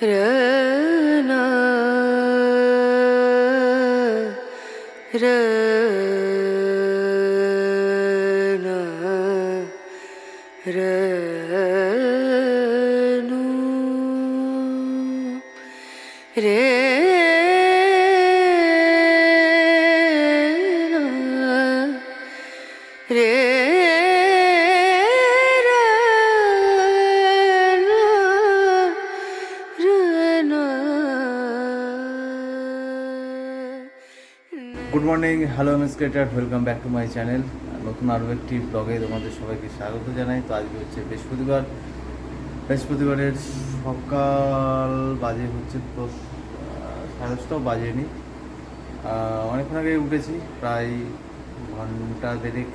Rana morning hello miss creator welcome back to my channel নতুন আরও একটি ব্লগে তোমাদের সবাইকে স্বাগত জানাই। তো আজকে হচ্ছে বৃহস্পতিবার। বৃহস্পতিবারের সকাল বাজে হচ্ছে তো সাড়ে দশটাও বাজেনি। অনেকক্ষণ আগে উঠেছি। প্রায় ঘণ্টা দেড়েক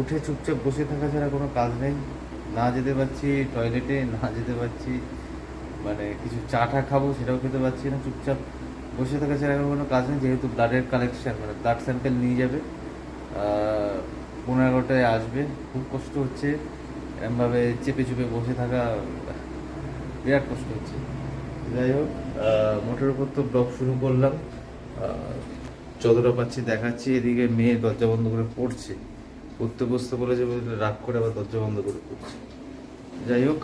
উঠে চুপচাপ বসে থাকা ছাড়া কোনো কাজ নেই। না যেতে পারছি টয়লেটে না যেতে পারছি। মানে কিছু চা টা খাব সেটাও খেতে পারছি না চুপচাপ। বসে থাকা ছাড়া কোনো কাজ নেই, যেহেতু ব্লাডের কালেকশান মানে ব্লাড স্যাম্পেল নিয়ে যাবে। পনেরো এগারোটায় আসবে। খুব কষ্ট হচ্ছে। এরমভাবে চেপে চুপে বসে থাকা, বিরাট কষ্ট হচ্ছে। যাই হোক মোটের উপর তো ব্লগ শুরু করলাম। যতটা পাচ্ছি দেখাচ্ছি। এদিকে মেয়ে দরজা বন্ধ করে পড়ছে। পড়তে বসতে বলেছে বলে রাগ করে আবার দরজা বন্ধ করে পড়ছে। যাই হোক,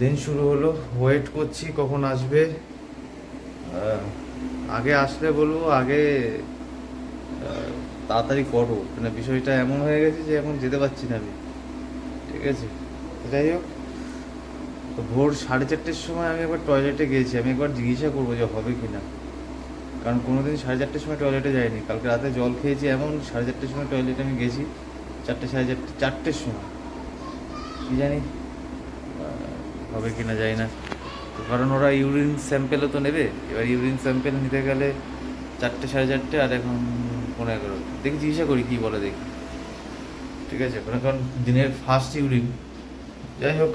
দিন শুরু হলো। ওয়েট করছি কখন আসবে। আগে আসলে বলব, আগে তাড়াতাড়ি করো। মানে বিষয়টা এমন হয়ে গেছে যে এখন যেতে পারছি না আমি। ঠিক আছে? যাই হোক, তো ভোর সাড়ে চারটের সময় আমি একবার টয়লেটে গিয়েছি। আমি একবার জিজ্ঞাসা করব যে হবে কি না। কারণ কোনোদিন সাড়ে চারটের সময় টয়লেটে যাইনি। কালকে রাতে জল খেয়েছি এমন সাড়ে চারটের সময় টয়লেটে আমি গেছি, চারটে, সাড়ে চারটে, চারটের সময়। কি জানি হবে কি না যাই না। কারণ ওরা ইউরিন স্যাম্পেলও তো নেবে। এবার ইউরিন স্যাম্পেল নিতে গেলে চারটে সাড়ে চারটে আর এখন পনেরো এগারো। দেখি জিজ্ঞাসা করি কী বলে দেখি। ঠিক আছে কারণ কারণ দিনের ফার্স্ট ইউরিন। যাই হোক,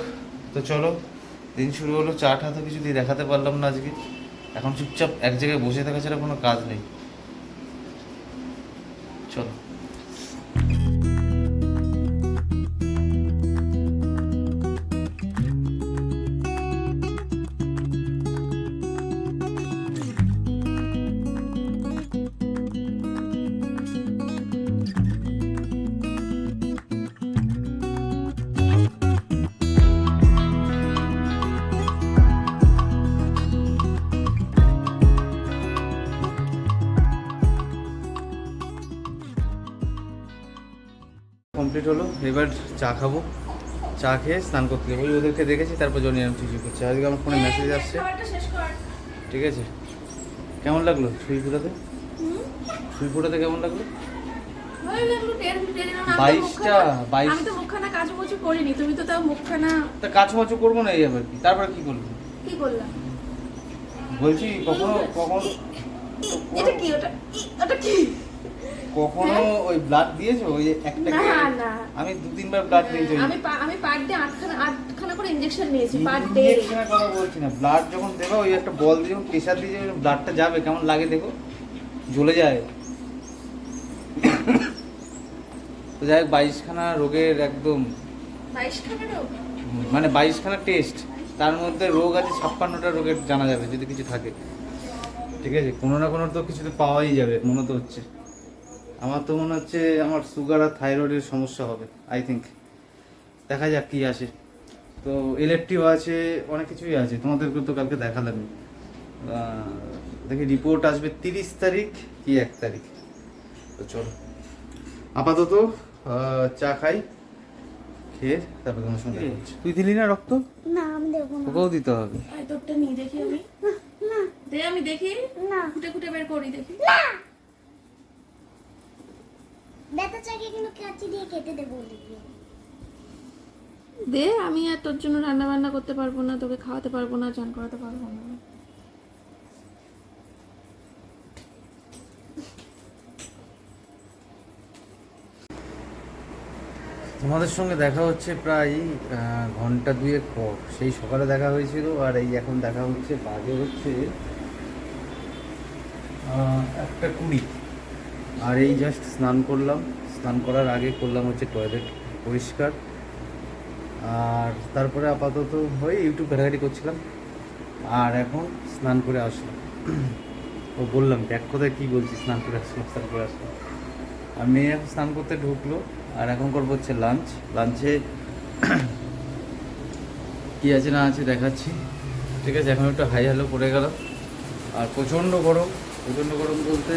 তো চলো, দিন শুরু হলো চা হাতে তো কিছু দিয়ে দেখাতে পারলাম না আজকে। এখন চুপচাপ এক জায়গায় বসে থাকা ছাড়া কোনো কাজ নেই। কমপ্লিট হলো। এবার চা খাব। চা খেয়ে স্নান করতে যাব। ওদেরকে দেখেছি তারপর জনি আমি কিছু করছে। আজকে আমার ফোনে মেসেজ আসছে। ঠিক আছে। কেমন লাগল ছুঁই ফুটাতে ছুঁই ফুটাতে কেমন লাগল? বাইশটা, বাইশ। আমি তো মুখখানা কাচুমুচু করিনি। তুমি তো তাও মুখখানা তা করব না এই আবার কি? তারপরে কি করব কি করলাম বলছি কখনো কখনো এটা কি? ওটা ওটা কি? কখনো ওই ব্লাড দিয়েছ? ওই একটা না, না। আমি দু তিনবার ব্লাড দিয়েছি আমি আমি পার ডে আটখানা আটখানা করে ইনজেকশন নিয়েছি পার ডে ইঞ্জেকশনের কথা বলছি না। ব্লাড যখন দেবে ওই একটা বল দিয়ে যখন প্রেশার দিয়ে যখন ব্লাডটা যাবে কেমন লাগে দেখো? জ্বলে যায়। তো যাই হোক বাইশখানা রোগের একদম বাইশখানা রোগ? মানে বাইশখানা টেস্ট তার মধ্যে রোগ আছে ছাপ্পান্নটা রোগের জানা যাবে যদি কিছু থাকে। ঠিক আছে? কোনো না কোনো তো কিছু তো পাওয়াই যাবে মনে তো হচ্ছে। আমার তো মনে হচ্ছে আমার সুগার আর থাইরয়েডের সমস্যা হবে আই থিঙ্ক দেখা যাক কি আসে। তো ইলেকট্রিভ আছে অনেক কিছুই আছে তোমাদেরকে তো কালকে দেখালাম। দেখি রিপোর্ট আসবে তিরিশ তারিখ কি এক তারিখ। তো চলো। আপাতত চা খাই খেয়ে তারপর তোমার সঙ্গে তুই দিলি না রক্ত? না আমি না। তোকেও দিতে হবে। তোরটা নিয়ে দেখি আমি। না। দে আমি দেখি। না। খুঁটে খুঁটে বের করি দেখি। না! দে, আমি আর তোর জন্য রান্না বান্না করতে পারব না, তোকে খাওয়াতে পারব না, চান করাতে পারব না। তোমাদের সঙ্গে দেখা হচ্ছে প্রায় ঘণ্টা দুয়েক পর। সেই সকালে দেখা হয়েছিল, আর এই এখন দেখা হচ্ছে, বাজে হচ্ছে একটা কুড়ি। আর এই জাস্ট স্নান করলাম। স্নান করার আগে করলাম হচ্ছে টয়লেট পরিষ্কার। আর তারপরে আপাতত ওই ইউটিউব ঘাটাঘাটি করছিলাম। আর এখন স্নান করে আসলাম। ও বললাম, দেখ কথায় কী বলছি স্নান করে আসলাম, স্নান করে আসলাম। আর মেয়ে এখন স্নান করতে ঢুকলো। আর এখন করব হচ্ছে লাঞ্চ লাঞ্চে কী আছে না আছে দেখাচ্ছি। ঠিক আছে, এখন একটু হাই হ্যালো পড়ে গেল। আর প্রচণ্ড গরম। প্রচণ্ড গরম বলতে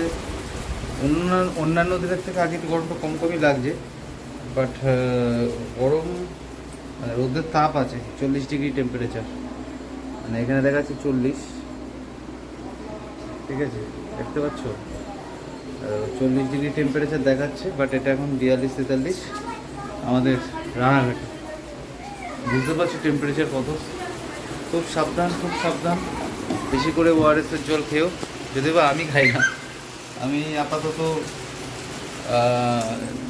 অন্য অন্যান্য দিনের থেকে আগে একটু গরমটা কম কমই লাগছে বাট গরম মানে রোদের তাপ আছে, চল্লিশ ডিগ্রি টেম্পারেচার মানে এখানে দেখা যাচ্ছে চল্লিশ। ঠিক আছে? দেখতে পাচ্ছ? চল্লিশ ডিগ্রি টেম্পারেচার দেখাচ্ছে বাট এটা এখন বিয়াল্লিশ, তেতাল্লিশ আমাদের রানাঘাটে। বুঝতে পারছি টেম্পারেচার কত? খুব সাবধান খুব সাবধান। বেশি করে ওআরএসের জল খেয়েও যদি বা আমি খাই না। আমি আপাতত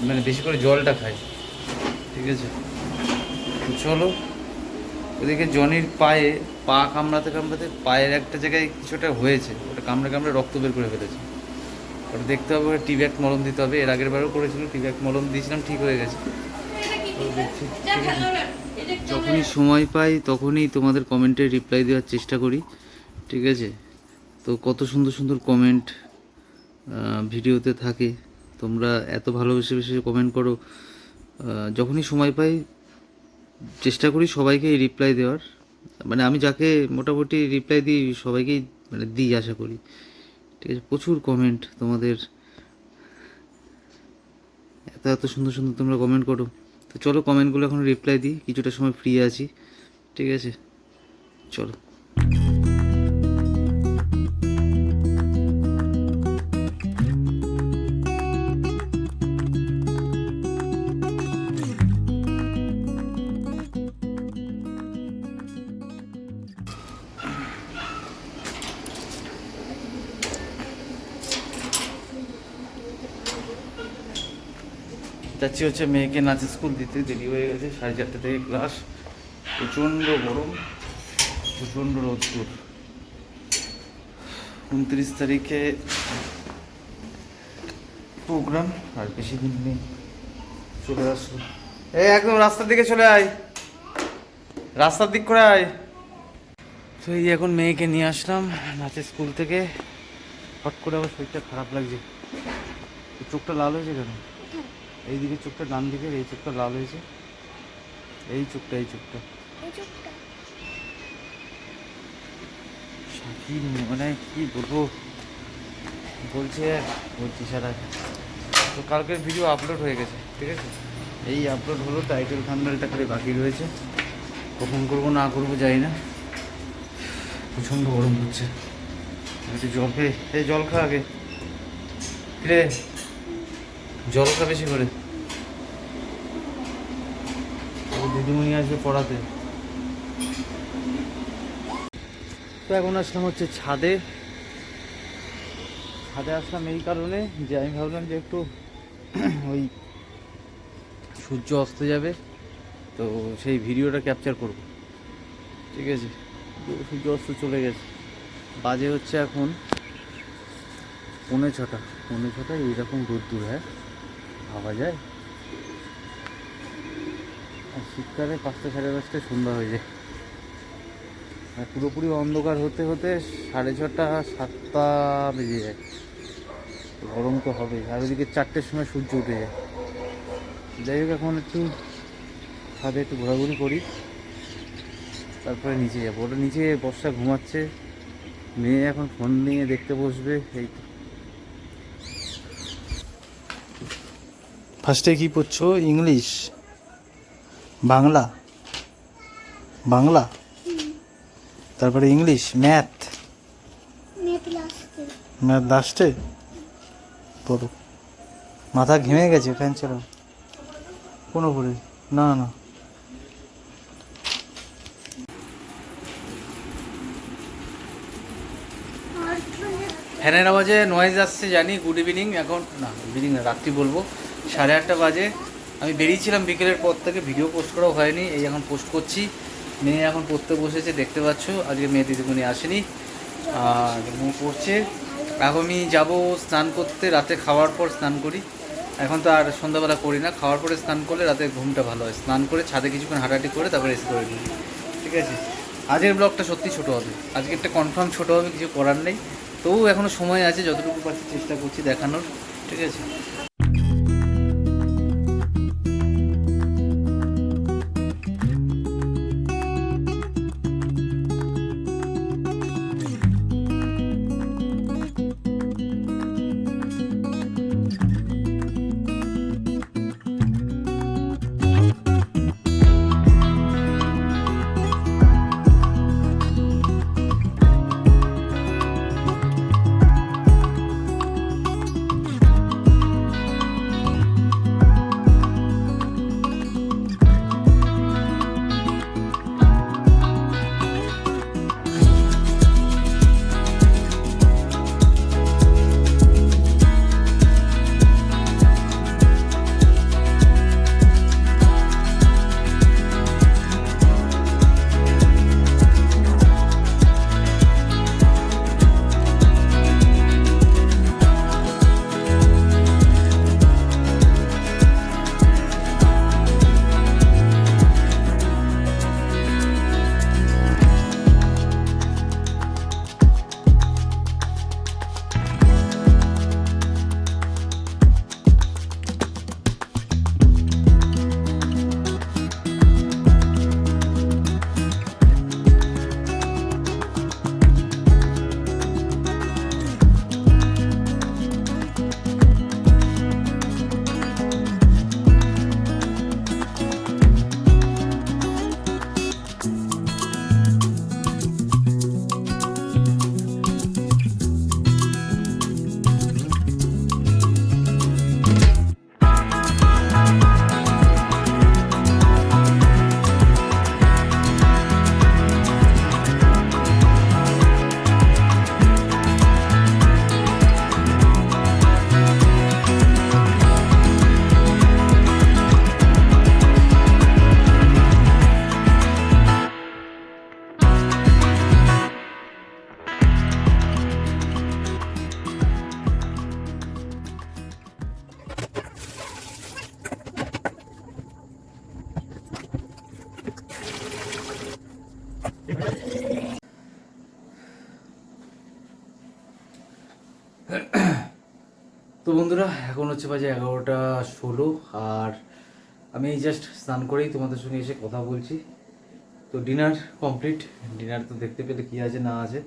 মানে বেশি করে জলটা খাই। ঠিক আছে? চলো, ওদিকে জনির পায়ে, পা কামড়াতে কামড়াতে পায়ের একটা জায়গায় কিছুটা হয়েছে। ওটা কামড়ে কামড়ে রক্ত বের করে ফেলেছে। ওটা দেখতে হবে টি ব্যাগ মলম দিতে হবে। এর আগের বারও করেছিল টি ব্যাগ মলম দিয়েছিলাম, ঠিক হয়ে গেছে। দেখছি যখনই সময় পাই, তখনই তোমাদের কমেন্টে রিপ্লাই দেওয়ার চেষ্টা করি। ঠিক আছে? তো কত সুন্দর সুন্দর কমেন্ট ভিডিওতে থাকে। তোমরা এত ভালোবেসে বেশি কমেন্ট করো। যখনই সময় পাই, চেষ্টা করি সবাইকে রিপ্লাই দেওয়ার। মানে আমি যাকে মোটামুটি রিপ্লাই দিই, সবাইকেই মানে দিই আশা করি। ঠিক আছে, প্রচুর কমেন্ট তোমাদের। এত এত সুন্দর সুন্দর তোমরা কমেন্ট করো। তো চলো কমেন্টগুলো এখন রিপ্লাই দিই, কিছুটা সময় ফ্রি আছি। ঠিক আছে, চলো। যাচ্ছি হচ্ছে মেয়েকে নাচের স্কুল দিতে, দেরি হয়ে গেছে, সাড়ে চারটে থেকে ক্লাস। প্রচণ্ড গরম, প্রচণ্ড রোদ্দুর। উনত্রিশ তারিখে প্রোগ্রাম আর বেশি দিন নেই। চলে আসলো। এই একদম রাস্তার দিকে চলে আয়। রাস্তার দিক করে আয়। তো এই এখন মেয়েকে নিয়ে আসলাম নাচের স্কুল থেকে। হট করে আবার শরীরটা খারাপ লাগছে। চোখটা লাল হয়েছে কেন? এই দিকে চোখটা ডান দিকে এই চোখটা লাল হয়েছে। এই চোখটা এই চোখটা। কি মানে কি বলব? বলছে আর বলছি সারা। তো কালকের ভিডিও আপলোড হয়ে গেছে ঠিক আছে? এই আপলোড হলো টাইটেল থাম্বেলটা খালি বাকি রয়েছে। কখন করব না করব জানি না। প্রচণ্ড গরম হচ্ছে। একটু জল খেয়ে এই জল খা আগে। রে জল খা বেশি করে। দিদিমণি আসবে পড়াতে। তো এখন আসলাম হচ্ছে ছাদে। ছাদে আসলাম এই কারণে যে আমি ভাবলাম যে একটু ওই সূর্য অস্ত যাবে, তো সেই ভিডিওটা ক্যাপচার করব। ঠিক আছে? সূর্য অস্ত চলে গেছে। বাজে হচ্ছে এখন পৌনে ছটা। পৌনে ছটায় এইরকম রোদ্দুর হ্যাঁ? ভাবা যায়? আর শীতকালে পাঁচটা সাড়ে পাঁচটায় সন্ধ্যা হয়ে যায়। আর পুরোপুরি অন্ধকার হতে হতে সাড়ে ছটা, সাতটা বেজে যায়। গরম তো হবে আর ওদিকে চারটের সময় সূর্য উঠে যায়। যাই হোক, এখন একটু ছাদে একটু ঘোরাঘুরি করি। তারপরে নিচে যাব। ওটা নিচে বর্ষা ঘুমাচ্ছে। মেয়ে এখন ফোন নিয়ে দেখতে বসবে। এই ফার্স্টে কি পড়ছো? ইংলিশ? বাংলা? বাংলা? তারপরে ইংলিশ? ম্যাথ? ম্যাথ লাস্টে পড়ো। মাথা ঘেমে গেছে ফ্যান চালাও। কোনো উপরে না না ফ্যানের আওয়াজে নয়েজ আসছে জানি। গুড ইভিনিং এখন না ইভিনিং না রাত্রি বলব। সাড়ে আটটা বাজে। আমি বেরিয়েছিলাম বিকেলের পর থেকে ভিডিও পোস্ট করাও হয়নি, এই এখন পোস্ট করছি। মেয়ে এখন পড়তে বসেছে, দেখতে পাচ্ছ, আজকে মেয়ে দিদিমণি আসেনি। আর ও পড়ছে। এখন আমি যাব স্নান করতে, রাতে খাওয়ার পর স্নান করি। এখন তো আর সন্ধ্যাবেলা করি না, খাওয়ার পরে স্নান করলে রাতে ঘুমটা ভালো হয়। স্নান করে ছাদে কিছুক্ষণ হাঁটাহাঁটি করে তারপরে এসে করে নিই। ঠিক আছে? আজকের ব্লগটা সত্যি ছোট হবে। আজকে একটা কনফার্ম ছোট হবে, কিছু করার নেই। তবু এখনও সময় আছে, যতটুকু পারছি চেষ্টা করছি দেখানোর। ঠিক আছে? বন্ধুরা, এখন হচ্ছে বাজে এগারোটা ষোলো আর আমি এই জাস্ট স্নান করেই তোমাদের সঙ্গে এসে কথা বলছি। তো ডিনার কমপ্লিট ডিনার তো দেখতে পেলে কি আছে, না আছে।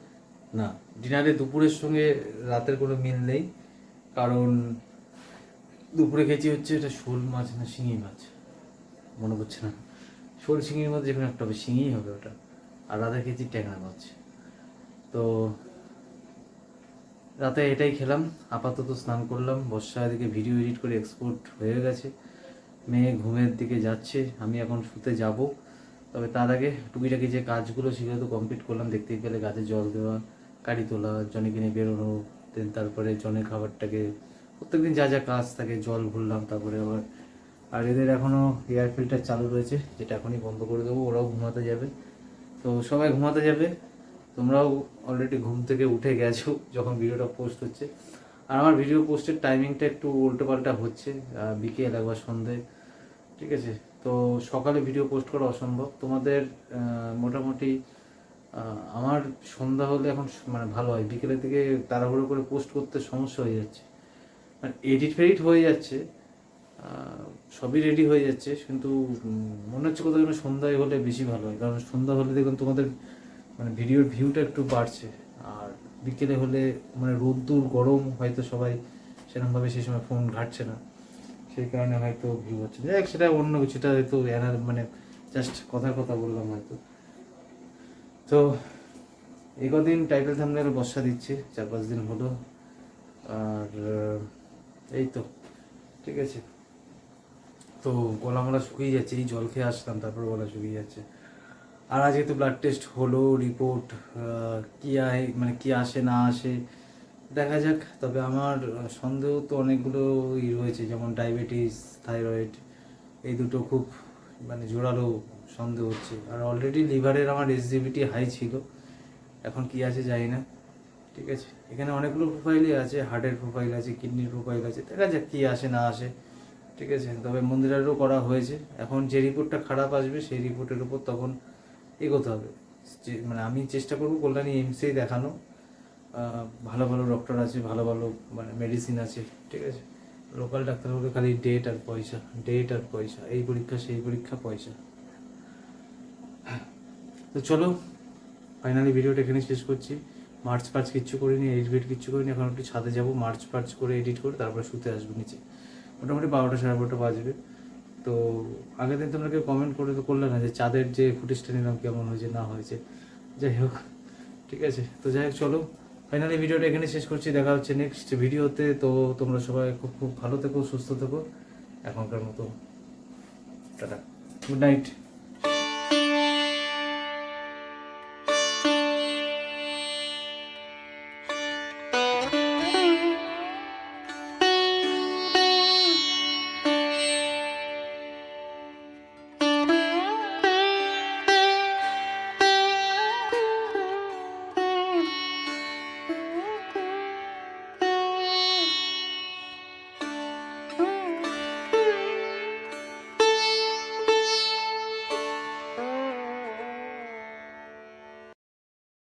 না ডিনারে দুপুরের সঙ্গে রাতের কোনো মিল নেই। কারণ দুপুরে খেয়েছি হচ্ছে এটা শোল মাছ না শিঙি মাছ। মনে পড়ছে না। শোল শিঙির মধ্যে যে কোনো একটা হবে, শিঙিই হবে ওটা। আর রাতে খেয়েছি ট্যাংরা মাছ। তো রাতে এটাই খেলাম, আপাতত স্নান করলাম, বর্ষা এদিকে ভিডিও এডিট করে এক্সপোর্ট হয়ে গেছে। মেয়ে ঘুমের দিকে যাচ্ছে, আমি এখন শুতে যাব। তবে তার আগে টুকিটাকি যে কাজগুলো সেগুলো তো কমপ্লিট করলাম, দেখতেই পেলে গাছে জল দেওয়া কাড়ি তোলা, জনে কিনে বেরোনো দেন তারপরে জনের খাবারটাকে, প্রত্যেকদিন যা যা কাজ থাকে জল ভরলাম, তারপরে আবার, আর এদের এখনও এয়ার ফিল্টার চালু রয়েছে, যেটা এখনই বন্ধ করে দেবো, ওরাও ঘুমাতে যাবে। তো সবাই ঘুমাতে যাবে তোমরাও অলরেডি ঘুম থেকে উঠে গেছো যখন ভিডিওটা পোস্ট হচ্ছে। আর আমার ভিডিও পোস্টের টাইমিংটা একটু উল্টোপাল্টা হচ্ছে বিকেল একবার সন্ধে, ঠিক আছে? তো সকালে ভিডিও পোস্ট করা অসম্ভব। তোমাদের মোটামুটি আমার সন্ধ্যা হলে এখন মানে ভালো হয়। বিকেলের দিকে তাড়াহুড়ো করে পোস্ট করতে সমস্যা হয়ে যাচ্ছে। মানে এডিট ফেডিট হয়ে যাচ্ছে সবই রেডি হয়ে যাচ্ছে, কিন্তু মনে হচ্ছে কোথাও সন্ধ্যায় হলে বেশি ভালো হয়। কারণ সন্ধ্যা হলে দেখুন তোমাদের মানে ভিডিওর ভিউটা একটু বাড়ছে। আর বিকেলে হলে মানে রোদ্দুর, গরম, হয়তো সবাই সেরকমভাবে সেই সময় ফোন ঘাটছে না। সেই কারণে হয়তো ভিউ হচ্ছে। যাই সেটা অন্য কিছু। সেটা হয়তো এনার মানে জাস্ট কথার কথা বললাম হয়তো। তো এই কদিন টাইটেল থামলে বর্ষা দিচ্ছে, চার পাঁচ দিন হলো। আর এই তো, ঠিক আছে। তো গলা মলা শুকিয়ে যাচ্ছে, এই জল খেয়ে আসলাম, তারপর গলা শুকিয়ে যাচ্ছে। আর আজকে তো ব্লাড টেস্ট হলো রিপোর্ট কি আয় মানে কি আসে, না আসে, দেখা যাক। তবে আমার সন্দেহ তো অনেকগুলো ই রয়েছে, যেমন ডায়াবেটিস থাইরয়েড এই দুটো খুব মানে জোরালো সন্দেহ হচ্ছে। আর অলরেডি লিভারের আমার এসজিবিটি হাই ছিল, এখন কি আছে জানি না, ঠিক আছে? এখানে অনেকগুলো প্রোফাইলই আছে হার্টের প্রোফাইল আছে কিডনির প্রোফাইল আছে, দেখা যাক কী আসে, না আসে, ঠিক আছে? তবে মন্দিরেরও করা হয়েছে। এখন যে রিপোর্টটা খারাপ আসবে, সেই রিপোর্টের উপর তখন এগোতে হবে। মানে আমি চেষ্টা করব কল্যাণী এমসেই দেখানো। ভালো ভালো ডক্টর আছে, ভালো ভালো মানে মেডিসিন আছে, ঠিক আছে? লোকাল ডাক্তারবাবুকে খালি ডেট আর পয়সা ডেট আর পয়সা, এই পরীক্ষা, সেই পরীক্ষা, পয়সা। তো চলো ফাইনালি ভিডিওটা এখানে শেষ করছি। মার্চ পার্চ কিচ্ছু করিনি এডিট কিচ্ছু করিনি, এখন একটু ছাদে যাব। মার্চ পার্চ করে এডিট করে তারপরে শুতে আসব নিচে। মোটামুটি বারোটা সাড়ে বারোটা বাজবে। তো আগের দিন তোমরা কেউ কমেন্ট করে তো করলে না যে চাঁদের যে ফুটেজটা নিলাম কেমন হয়েছে, না হয়েছে। যাই হোক, ঠিক আছে। তো যাই হোক, চলো। ফাইনালি ভিডিওটা এখানে শেষ করছি। দেখা হচ্ছে নেক্সট ভিডিওতে তো তোমরা সবাই খুব খুব ভালো থেকো, সুস্থ থেকো। এখনকার মতো। টাটা। Good night